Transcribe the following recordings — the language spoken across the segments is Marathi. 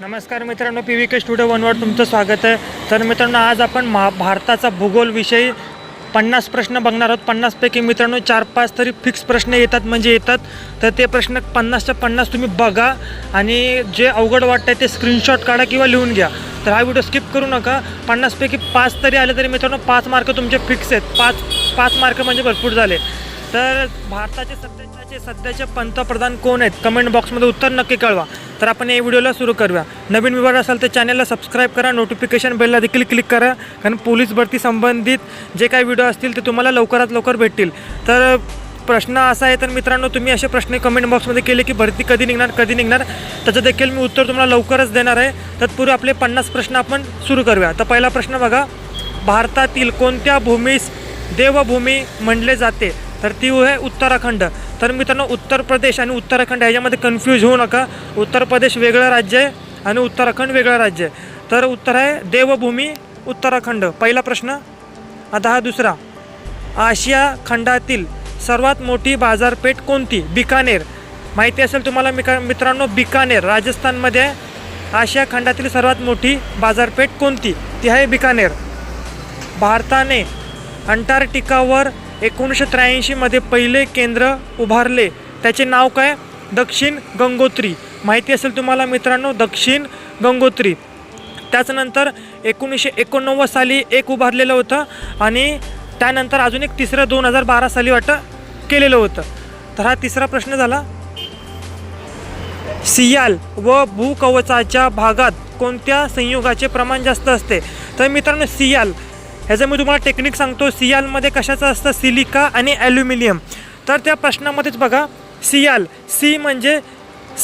नमस्कार मित्रांनो पी व्ही के स्टुडिओ वनवर तुमचं स्वागत आहे. तर मित्रांनो आज आपण महा भारताचा भूगोल विषयी पन्नास प्रश्न बघणार आहोत. पन्नासपैकी मित्रांनो चार पाच तरी फिक्स प्रश्न येतात म्हणजे येतात. तर ते प्रश्न पन्नासच्या पन्नास तुम्ही बघा आणि जे अवघड वाटतं आहे ते स्क्रीनशॉट काढा किंवा लिहून घ्या. तर हा व्हिडिओ स्किप करू नका. पन्नासपैकी पाच तरी आले तरी मित्रांनो पाच मार्क तुमचे फिक्स आहेत. पाच पाच मार्क म्हणजे भरपूर झाले. तर भारताचे सध्याचे सध्याचे पंतप्रधान कोण आहेत? कमेंट बॉक्समध्ये उत्तर नक्की कळवा. तर आपण या व्हिडिओला सुरू करूया. नवीन विभाग असाल तर चॅनलला सबस्क्राईब करा. नोटिफिकेशन बेलला देखील क्लिक करा. कारण पोलीस भरती संबंधित जे काही व्हिडिओ असतील ते तुम्हाला लवकरात लवकर भेटतील. तर प्रश्न असा आहे तर मित्रांनो तुम्ही असे प्रश्न कमेंट बॉक्समध्ये केले की भरती कधी निघणार कधी निघणार? त्याचं देखील मी उत्तर तुम्हाला लवकरच देणार आहे. तत्पूर्वी आपले पन्नास प्रश्न आपण सुरू करूया. तर पहिला प्रश्न बघा. भारतातील कोणत्या भूमीस देवभूमी म्हणले जाते? तर ती आहे उत्तराखंड. तर मित्रांनो उत्तर प्रदेश आणि उत्तराखंड ह्याच्यामध्ये कन्फ्यूज होऊ नका. उत्तर प्रदेश वेगळं राज्य आहे आणि उत्तराखंड वेगळं राज्य आहे. तर उत्तर आहे देवभूमी उत्तराखंड. पहिला प्रश्न. आता हा दुसरा. आशिया खंडातील सर्वात मोठी बाजारपेठ कोणती? बिकानेर. माहिती असेल तुम्हाला मिका मित्रांनो बिकानेर. राजस्थानमध्ये आहे आशिया खंडातील सर्वात मोठी बाजारपेठ कोणती? ती आहे बिकानेर. भारताने अंटार्क्टिकावर एकोणीसशे त्र्याऐंशीमध्ये पहिले केंद्र उभारले. त्याचे नाव काय? दक्षिण गंगोत्री. माहिती असेल तुम्हाला मित्रांनो दक्षिण गंगोत्री. त्याचनंतर एकोणीसशे एकोणनव्वद साली एक उभारलेलं होतं आणि त्यानंतर अजून एक तिसरं दोन हजार बारा साली वाटतं केलेलं होतं. तर हा तिसरा प्रश्न झाला. सियाल व भूकवचाच्या भागात कोणत्या संयोगाचे प्रमाण जास्त असते? तर मित्रांनो सियाल ह्याचं मी तुम्हाला टेक्निक सांगतो. सियालमध्ये कशाचं असतं? सिलिका आणि ॲल्युमिनियम तर त्या प्रश्नामध्येच बघा सियाल सी म्हणजे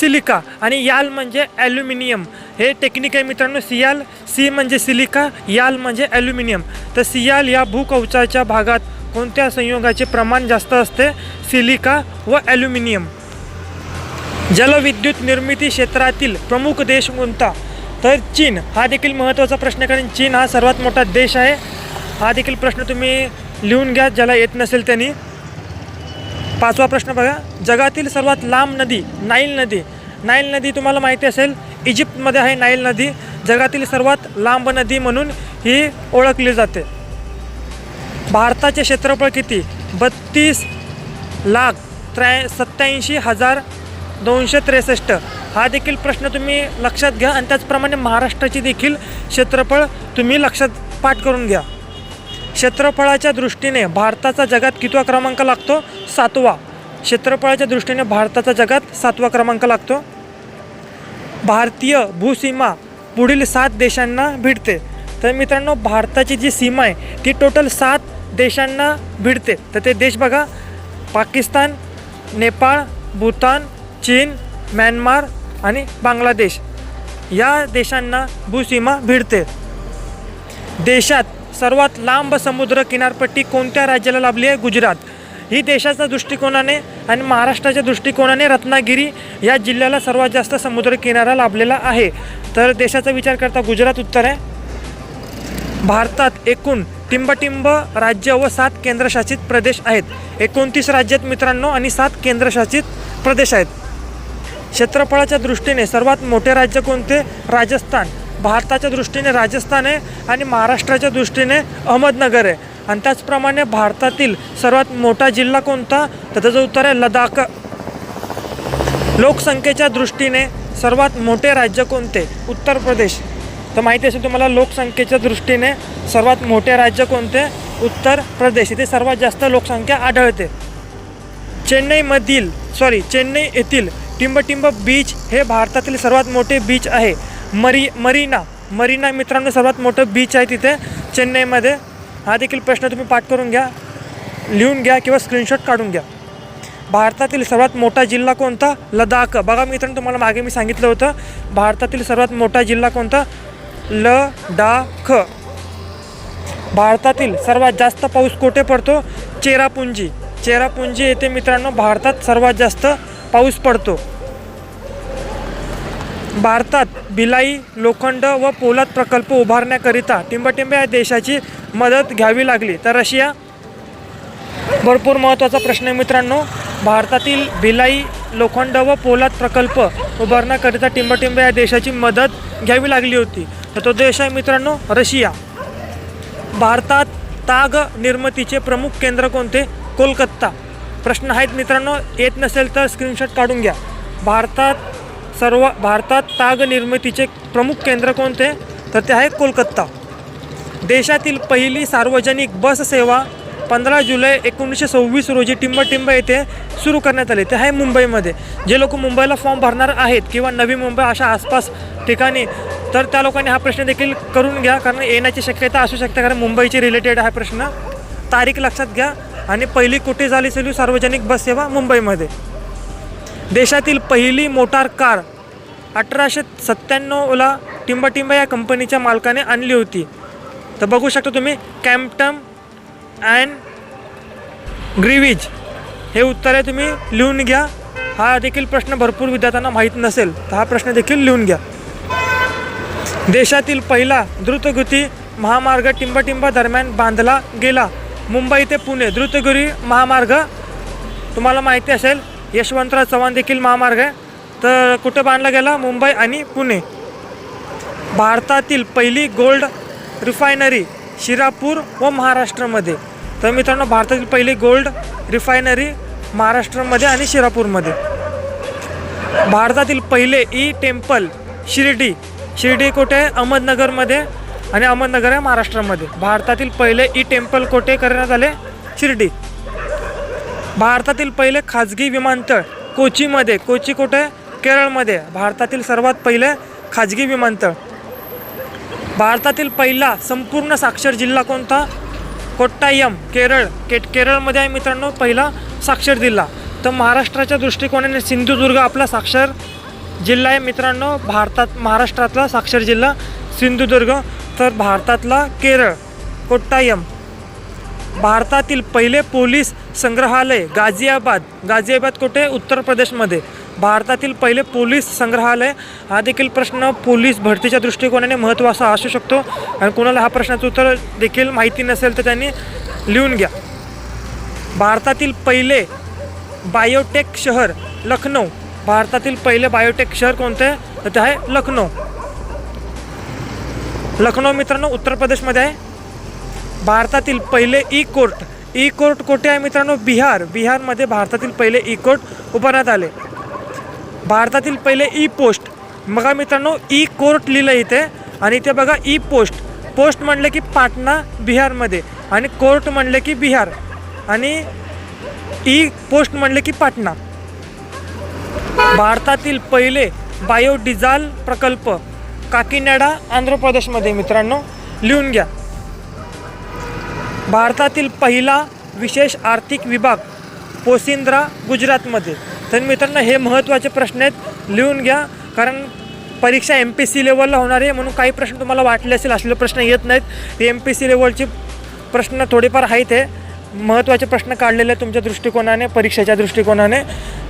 सिलिका आणि याल म्हणजे ॲल्युमिनियम हे टेक्निक आहे मित्रांनो सियाल सी म्हणजे सिलिका याल म्हणजे ॲल्युमिनियम तर सियाल या भूकवचाच्या भागात कोणत्या संयोगाचे प्रमाण जास्त असते? सिलिका व ॲल्युमिनियम जलविद्युत निर्मिती क्षेत्रातील प्रमुख देश कोणता? तर चीन. हा देखील महत्त्वाचा प्रश्न आहे कारण चीन हा सर्वात मोठा देश आहे. हा देखील प्रश्न तुम्ही लिहून घ्या ज्याला येत नसेल त्यांनी. पाचवा प्रश्न बघा. जगातील सर्वात लांब नदी नाईल नदी. नाईल नदी तुम्हाला माहिती असेल इजिप्तमध्ये आहे नाईल नदी. जगातील सर्वात लांब नदी म्हणून ही ओळखली जाते. भारताचे क्षेत्रफळ किती? बत्तीस लाख त्र्या सत्याऐंशी हजार दोनशे त्रेसष्ट. हा देखील प्रश्न तुम्ही लक्षात घ्या आणि त्याचप्रमाणे महाराष्ट्राची देखील क्षेत्रफळ तुम्ही लक्षात पाठ करून घ्या. क्षेत्रफळाच्या दृष्टीने भारताचा जगात कितवा क्रमांक लागतो? सातवा. क्षेत्रफळाच्या दृष्टीने भारताचा जगात सातवा क्रमांक लागतो. भारतीय भूसीमा पुढील सात देशांना भिडते. तर मित्रांनो भारताची जी सीमा आहे ती टोटल सात देशांना भिडते. तर ते देश बघा. पाकिस्तान नेपाळ भूतान चीन म्यानमार आणि बांगलादेश या देशांना भूसीमा भिडते. देशात सर्वात लांब समुद्र किनारपट्टी कोणत्या राज्याला लाभली आहे? गुजरात. ही देशाच्या दृष्टिकोनाने आणि महाराष्ट्राच्या दृष्टिकोनाने रत्नागिरी या जिल्ह्याला सर्वात जास्त समुद्र किनारा लाभलेला आहे. तर देशाचा विचार करता गुजरात उत्तर आहे. भारतात एकूण टिंबटिंब राज्य व सात केंद्रशासित प्रदेश आहेत. एकोणतीस राज्यात मित्रांनो आणि सात केंद्रशासित प्रदेश आहेत. क्षेत्रफळाच्या दृष्टीने सर्वात मोठे राज्य कोणते? राजस्थान. भारताच्या दृष्टीने राजस्थान आहे आणि महाराष्ट्राच्या दृष्टीने अहमदनगर आहे. आणि त्याचप्रमाणे भारतातील सर्वात मोठा जिल्हा कोणता? तर त्याचं उत्तर आहे लडाख लोकसंख्येच्या दृष्टीने सर्वात मोठे राज्य कोणते? उत्तर प्रदेश. तर माहिती असेल तुम्हाला लोकसंख्येच्या दृष्टीने सर्वात मोठे राज्य कोणते? उत्तर प्रदेश. इथे सर्वात जास्त लोकसंख्या आढळते. चेन्नईमधील सॉरी चेन्नई येथील टिंबटिंब बीच हे भारतातील सर्वात मोठे बीच आहे. मरी मरीना मरीना मित्रांनो सर्वात मोठं बीच आहे तिथे चेन्नईमध्ये. हा देखील प्रश्न तुम्ही पाठ करून घ्या लिहून घ्या किंवा स्क्रीनशॉट काढून घ्या. भारतातील सर्वात मोठा जिल्हा कोणता? लडाख बघा मित्रांनो तुम्हाला मागे मी सांगितलं होतं भारतातील सर्वात मोठा जिल्हा कोणता? लडाख. भारतातील सर्वात जास्त पाऊस कुठे पडतो? चेरापुंजी. चेरापुंजी येथे मित्रांनो भारतात सर्वात जास्त पाऊस पडतो. भारतात भिलाई लोखंड व पोलाद प्रकल्प उभारण्याकरिता टिंबटिंब या देशाची मदत घ्यावी लागली. तर रशिया भरपूर महत्त्वाचा प्रश्न आहे मित्रांनो. भारतातील भिलाई लोखंड व पोलाद प्रकल्प उभारण्याकरिता टिंबटिंब या देशाची मदत घ्यावी लागली होती. तर तो देश आहे मित्रांनो रशिया. भारतात ताग निर्मितीचे प्रमुख केंद्र कोणते? कोलकाता. प्रश्न आहेत मित्रांनो येत नसेल तर स्क्रीनशॉट काढून घ्या. भारतात सर्व भारतात ताग निर्मितीचे प्रमुख केंद्र कोणते? तर ते आहे कोलकाता. देशातील पहिली सार्वजनिक बस सेवा पंधरा जुलै एकोणीसशे सव्वीस रोजी टिंबटिंब येथे सुरू करण्यात आली. ते आहे मुंबईमध्ये. जे लोक मुंबईला फॉर्म भरणार आहेत किंवा नवी मुंबई अशा आसपास ठिकाणी तर त्या लोकांनी हा प्रश्न देखील करून घ्या कारण येण्याची शक्यता असू शकते कारण मुंबईची रिलेटेड हा प्रश्न. तारीख लक्षात घ्या. आणि पहिली कुठे झाली असेल सार्वजनिक बस सेवा मुंबईमध्ये. देशातील पहिली मोटार कार अठराशे सत्त्याण्णवला टिंबटिंब या कंपनीच्या मालकाने आणली होती. तर बघू शकता तुम्ही कॅम्पटम अँड ग्रीविज हे उत्तर आहे तुम्ही लिहून घ्या. हा देखील प्रश्न भरपूर विद्यार्थ्यांना माहीत नसेल तर हा प्रश्न देखील लिहून घ्या. देशातील पहिला द्रुतगती महामार्ग टिंबटिंबा दरम्यान बांधला गेला. मुंबई ते पुणे द्रुतगती महामार्ग. तुम्हाला माहिती असेल यशवंतराव चव्हाण देखील महामार्ग आहे. तर कुठं बांधला गेला? मुंबई आणि पुणे. भारतातील पहिली गोल्ड रिफायनरी शिरापूर व महाराष्ट्रामध्ये. तर मित्रांनो भारतातील पहिली गोल्ड रिफायनरी महाराष्ट्रामध्ये आणि शिरापूरमध्ये. भारतातील पहिले ई टेम्पल शिर्डी. शिर्डी कुठे आहे? अहमदनगरमध्ये आणि अहमदनगर आहे महाराष्ट्रामध्ये. भारतातील पहिले ई टेम्पल कुठे करण्यात आले? शिर्डी. भारतातील पहिले खाजगी विमानतळ कोचीमध्ये कोची कुठे? केरळमध्ये. भारतातील सर्वात पहिले खाजगी विमानतळ. भारतातील पहिला संपूर्ण साक्षर जिल्हा कोणता? कोट्टायम केरळ. केट केरळमध्ये आहे मित्रांनो पहिला साक्षर जिल्हा. तर महाराष्ट्राच्या दृष्टिकोनाने सिंधुदुर्ग आपला साक्षर जिल्हा आहे मित्रांनो. भारतात महाराष्ट्रातला साक्षर जिल्हा सिंधुदुर्ग तर भारतातला केरळ. कोट्टायम. भारतातील पहिले पोलीस संग्रहालय गाझियाबाद. गाझियाबाद कुठे? उत्तर प्रदेशमध्ये. भारतातील पहिले पोलीस संग्रहालय. हा देखील प्रश्न पोलीस भरतीच्या दृष्टिकोनाने महत्त्वाचा असू शकतो. आणि कोणाला हा प्रश्नाचं उत्तर देखील माहिती नसेल तर त्यांनी लिहून घ्या. भारतातील पहिले बायोटेक शहर लखनौ. भारतातील पहिले बायोटेक शहर कोणते? तर ते आहे लखनौ. लखनौ मित्रांनो उत्तर प्रदेशमध्ये आहे. भारतातील पहिले ई कोर्ट. ई कोर्ट कोठे आहे मित्रांनो? बिहार. बिहारमध्ये भारतातील पहिले ई कोर्ट उभारण्यात आले. भारतातील पहिले ई पोस्ट. बघा मित्रांनो ई कोर्ट लिहिलं इथे. आणि इथे बघा ई पोस्ट. पोस्ट म्हणले की पाटणा बिहारमध्ये. आणि कोर्ट म्हणले की बिहार. आणि ई पोस्ट म्हणले की पाटणा. भारतातील पहिले बायोडिझाल प्रकल्प काकीनाडा आंध्र प्रदेशमध्ये मित्रांनो. लिहून घ्या. भारतातील पहिला विशेष आर्थिक विभाग पोसिंद्रा गुजरातमध्ये. तर मित्रांनो हे महत्त्वाचे प्रश्न आहेत. लिहून घ्या कारण परीक्षा एम पी सी लेवलला होणार आहे म्हणून काही प्रश्न तुम्हाला वाटले असेल असलेले प्रश्न येत नाहीत. ते एम पी सी लेवलचे प्रश्न थोडेफार आहेत हे. महत्त्वाचे प्रश्न काढलेले आहेत तुमच्या दृष्टिकोनाने परीक्षेच्या दृष्टिकोनाने.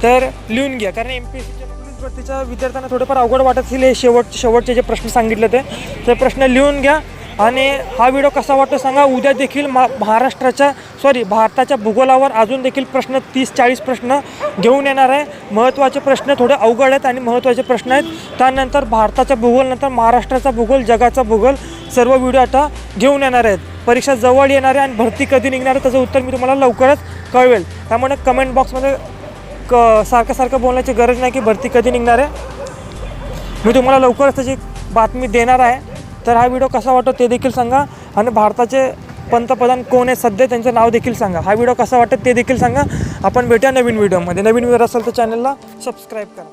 तर लिहून घ्या कारण एम पी एस सीच्या पोलीस भरतीच्या विद्यार्थ्यांना थोडेफार अवघड वाटत असेल हे शेवट शेवटचे जे प्रश्न सांगितले ते. ते प्रश्न लिहून घ्या. आणि हा व्हिडिओ कसा वाटतो सांगा. उद्या देखील मा महाराष्ट्राच्या सॉरी भारताच्या भूगोलावर अजून देखील प्रश्न तीस चाळीस प्रश्न घेऊन येणार आहे. महत्त्वाचे प्रश्न थोडे अवघड आहेत आणि महत्त्वाचे प्रश्न आहेत. त्यानंतर भारताचा भूगोल नंतर महाराष्ट्राचा भूगोल जगाचा भूगोल सर्व व्हिडिओ आता घेऊन येणार आहेत. परीक्षा जवळ येणार आहे आणि भरती कधी निघणार आहे त्याचं उत्तर मी तुम्हाला लवकरच कळवेल. त्यामुळे कमेंट बॉक्समध्ये क सारखं सारखं बोलण्याची गरज नाही की भरती कधी निघणार आहे. मी तुम्हाला लवकरच त्याची बातमी देणार आहे. तर हा व्हिडिओ कसा वाटतो ते देखील सांगा. आणि भारताचे पंतप्रधान कोण आहे सध्या त्यांचं नाव देखील सांगा. हा व्हिडिओ कसा वाटत ते देखील सांगा. आपण भेटूया नवीन व्हिडिओमध्ये. नवीन व्हिडिओ असेल तर चॅनलला सबस्क्राईब करा.